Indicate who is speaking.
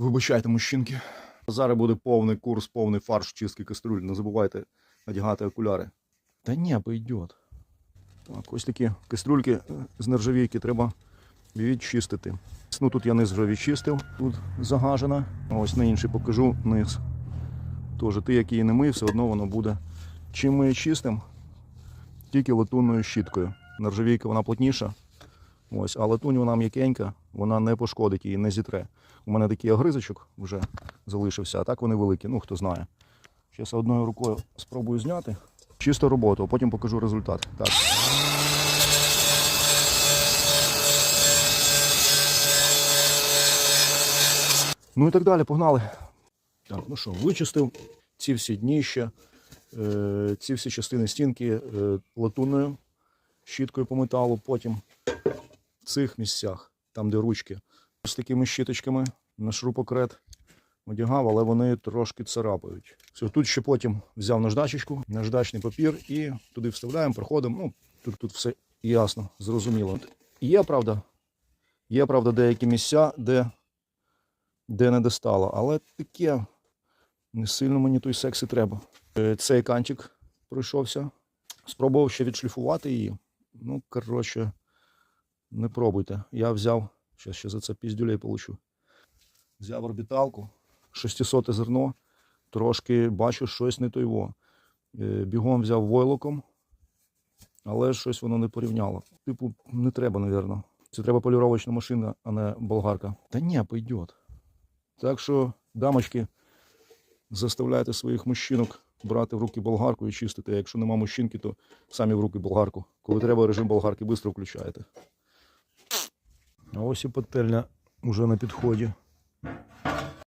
Speaker 1: Вибачайте, мужчинки. Зараз буде повний курс, повний фарш чистки кастрюль. Не забувайте одягати окуляри. Та ні, пойдет. Так, ось такі кастрюльки е, з нержавійки треба відчистити. Ну тут я низ вже відчистив, тут загажена. А Ось на інший покажу низ. Тож ти, як її не мив, все одно воно буде. Чим ми її чистимо? Тільки латунною щіткою. Нержавійка вона плотніша. Ось, а латунь вона м'якенька, вона не пошкодить її, не зітре. У мене такий огризочок вже залишився, а так вони великі, ну хто знає. Зараз одною рукою спробую зняти. Чисто роботу, а потім покажу результат. Так. Ну і так далі, погнали. Так, ну що, вичистив ці всі дніща, е, ці всі частини стінки е, латунною щіткою по металу, потім цих місцях, там де ручки, з такими щіточками на шурупокрет одягав, але вони трошки царапають. Все, тут ще потім взяв наждачечку, наждачний папір і туди вставляємо, проходимо. Ну, тут, тут все ясно, зрозуміло. Є, правда, є, правда, деякі місця, де, де не достало, але таке не сильно мені той секс і треба. Е, Цей кантик пройшовся. Спробував ще відшліфувати її. Ну, коротше, не пробуйте. Я взяв, зараз ще за це піздюлей получу. Взяв орбіталку, 600 зерно, трошки бачу щось не тойво. Е, Бігом взяв войлоком, але щось воно не порівняло. Типу, не треба, напевно. Це треба поліровочна машина, а не болгарка. Та ні, пойдет. Так що, дамочки, заставляйте своїх мужчинок брати в руки болгарку і чистити. А Якщо нема мужчинки, то самі в руки болгарку. Коли треба режим болгарки, швидко включаєте. А ось і пательня вже на підході.